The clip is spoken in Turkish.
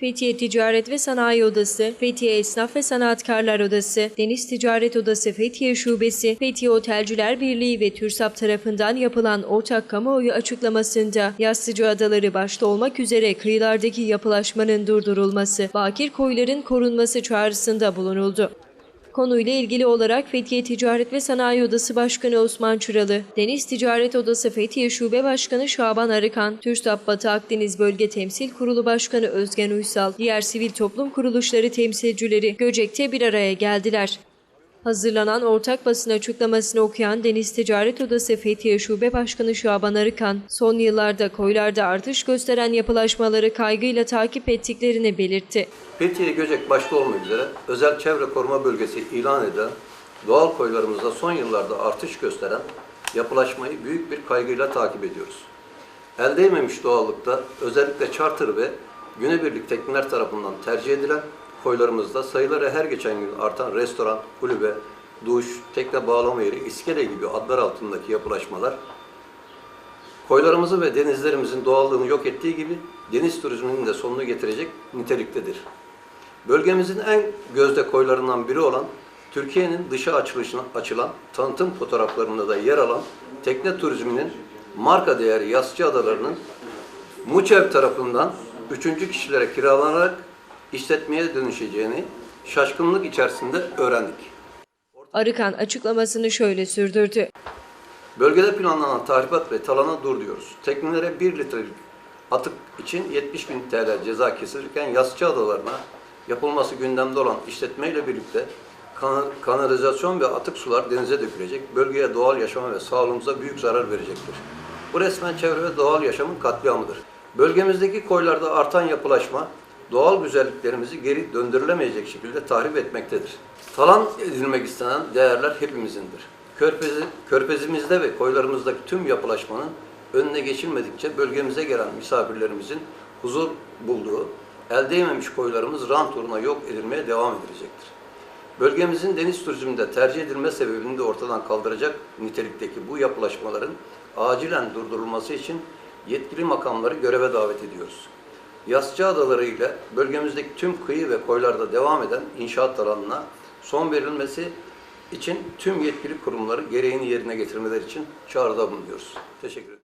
Fethiye Ticaret ve Sanayi Odası, Fethiye Esnaf ve Sanatkarlar Odası, Deniz Ticaret Odası Fethiye Şubesi, Fethiye Otelciler Birliği ve TÜRSAP tarafından yapılan ortak kamuoyu açıklamasında Yastıcı Adaları başta olmak üzere kıyılardaki yapılaşmanın durdurulması, bakir koyların korunması çağrısında bulunuldu. Konuyla ilgili olarak Fethiye Ticaret ve Sanayi Odası Başkanı Osman Çıralı, Deniz Ticaret Odası Fethiye Şube Başkanı Şaban Arıkan, TÜRSAP Batı Akdeniz Bölge Temsil Kurulu Başkanı Özgen Uysal, diğer sivil toplum kuruluşları temsilcileri Göcek'te bir araya geldiler. Hazırlanan ortak basın açıklamasını okuyan Deniz Ticaret Odası Fethiye Şube Başkanı Şaban Arıkan, son yıllarda koylarda artış gösteren yapılaşmaları kaygıyla takip ettiklerini belirtti. Fethiye Göcek başta olmak üzere özel çevre koruma bölgesi ilan edilen doğal koylarımızda son yıllarda artış gösteren yapılaşmayı büyük bir kaygıyla takip ediyoruz. El değmemiş doğallıkta özellikle charter ve günübirlik tekneler tarafından tercih edilen koylarımızda sayıları her geçen gün artan restoran, kulübe, duş, tekne bağlama yeri, iskele gibi adlar altındaki yapılaşmalar koylarımızı ve denizlerimizin doğallığını yok ettiği gibi deniz turizminin de sonunu getirecek niteliktedir. Bölgemizin en gözde koylarından biri olan Türkiye'nin dışa açılışına açılan tanıtım fotoğraflarında da yer alan tekne turizminin marka değeri Yassı Adaları'nın Muçev tarafından üçüncü kişilere kiralanarak işletmeye dönüşeceğini şaşkınlık içerisinde öğrendik. Arıkan açıklamasını şöyle sürdürdü. Bölgede planlanan tahribat ve talana dur diyoruz. Teknelere 1 litrelik atık için 70 bin TL ceza kesilirken Yassı Adaları'na yapılması gündemde olan işletmeyle birlikte kan- kanalizasyon ve atık sular denize dökülecek. Bölgeye doğal yaşama ve sağlığımıza büyük zarar verecektir. Bu resmen çevre ve doğal yaşamın katliamıdır. Bölgemizdeki koylarda artan yapılaşma doğal güzelliklerimizi geri döndürülemeyecek şekilde tahrip etmektedir. Talan edilmek istenen değerler hepimizindir. Körpezi, körpezimizde ve koylarımızdaki tüm yapılaşmanın önüne geçilmedikçe bölgemize gelen misafirlerimizin huzur bulduğu, el değmemiş koylarımız rant uğruna yok edilmeye devam edilecektir. Bölgemizin deniz turizminde tercih edilme sebebini de ortadan kaldıracak nitelikteki bu yapılaşmaların acilen durdurulması için yetkili makamları göreve davet ediyoruz. Yassı Adaları ile bölgemizdeki tüm kıyı ve koylarda devam eden inşaat alanına son verilmesi için tüm yetkili kurumları gereğini yerine getirmeleri için çağrıda bulunuyoruz. Teşekkür ederim.